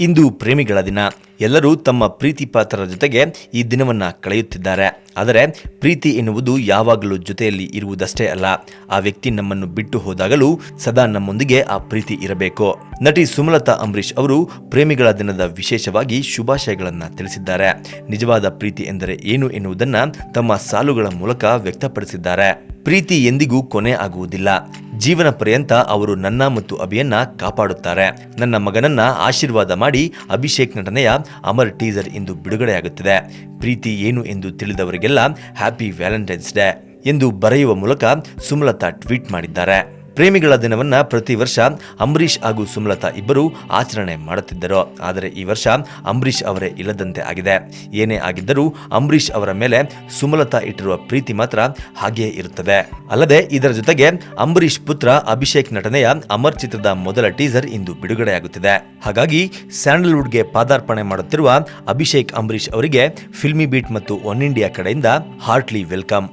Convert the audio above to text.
ಇಂದು ಪ್ರೇಮಿಗಳ ದಿನ. ಎಲ್ಲರೂ ತಮ್ಮ ಪ್ರೀತಿ ಪಾತ್ರರ ಜೊತೆಗೆ ಈ ದಿನವನ್ನ ಕಳೆಯುತ್ತಿದ್ದಾರೆ. ಆದರೆ ಪ್ರೀತಿ ಎನ್ನುವುದು ಯಾವಾಗಲೂ ಜೊತೆಯಲ್ಲಿ ಇರುವುದಷ್ಟೇ ಅಲ್ಲ. ಆ ವ್ಯಕ್ತಿ ನಮ್ಮನ್ನು ಬಿಟ್ಟು ಹೋದಾಗಲೂ ಸದಾ ನಮ್ಮೊಂದಿಗೆ ಆ ಪ್ರೀತಿ ಇರಬೇಕು. ನಟಿ ಸುಮಲತಾ ಅಂಬರೀಶ್ ಅವರು ಪ್ರೇಮಿಗಳ ದಿನದ ವಿಶೇಷವಾಗಿ ಶುಭಾಶಯಗಳನ್ನು ತಿಳಿಸಿದ್ದಾರೆ. ನಿಜವಾದ ಪ್ರೀತಿ ಎಂದರೆ ಏನು ಎನ್ನುವುದನ್ನು ತಮ್ಮ ಸಾಲುಗಳ ಮೂಲಕ ವ್ಯಕ್ತಪಡಿಸಿದ್ದಾರೆ. ಪ್ರೀತಿ ಎಂದಿಗೂ ಕೊನೆ ಆಗುವುದಿಲ್ಲ. ಜೀವನ ಪರ್ಯಂತ ಅವರು ನನ್ನ ಮತ್ತು ಅಭಿಯನ್ನ ಕಾಪಾಡುತ್ತಾರೆ. ನನ್ನ ಮಗನನ್ನ ಆಶೀರ್ವಾದ ಮಾಡಿ ಅಭಿಷೇಕ್ ನಟನೆಯ ಅಮರ್ ಟೀಸರ್ ಇಂದು ಬಿಡುಗಡೆಯಾಗುತ್ತಿದೆ. ಪ್ರೀತಿ ಏನು ಎಂದು ತಿಳಿದವರಿಗೆಲ್ಲ ಹ್ಯಾಪಿ ವ್ಯಾಲೆಂಟೈನ್ಸ್ ಡೇ ಎಂದು ಬರೆಯುವ ಮೂಲಕ ಸುಮಲತಾ ಟ್ವೀಟ್ ಮಾಡಿದ್ದಾರೆ. ಪ್ರೇಮಿಗಳ ದಿನವನ್ನ ಪ್ರತಿ ವರ್ಷ ಅಂಬರೀಷ್ ಹಾಗೂ ಸುಮಲತಾ ಇಬ್ಬರು ಆಚರಣೆ ಮಾಡುತ್ತಿದ್ದರು. ಆದರೆ ಈ ವರ್ಷ ಅಂಬರೀಷ್ ಅವರೇ ಇಲ್ಲದಂತೆ ಆಗಿದೆ. ಏನೇ ಆಗಿದ್ದರೂ ಅಂಬರೀಷ್ ಅವರ ಮೇಲೆ ಸುಮಲತಾ ಇಟ್ಟಿರುವ ಪ್ರೀತಿ ಮಾತ್ರ ಹಾಗೆಯೇ ಇರುತ್ತದೆ. ಅಲ್ಲದೆ ಇದರ ಜೊತೆಗೆ ಅಂಬರೀಷ್ ಪುತ್ರ ಅಭಿಷೇಕ್ ನಟನೆಯ ಅಮರ್ ಚಿತ್ರದ ಮೊದಲ ಟೀಸರ್ ಇಂದು ಬಿಡುಗಡೆಯಾಗುತ್ತಿದೆ. ಹಾಗಾಗಿ ಸ್ಯಾಂಡಲ್ವುಡ್ಗೆ ಪಾದಾರ್ಪಣೆ ಮಾಡುತ್ತಿರುವ ಅಭಿಷೇಕ್ ಅಂಬರೀಷ್ ಅವರಿಗೆ ಫಿಲ್ಮಿ ಬೀಟ್ ಮತ್ತು ಒನ್ ಇಂಡಿಯಾ ಕಡೆಯಿಂದ ಹಾರ್ಟ್ಲಿ ವೆಲ್ಕಮ್.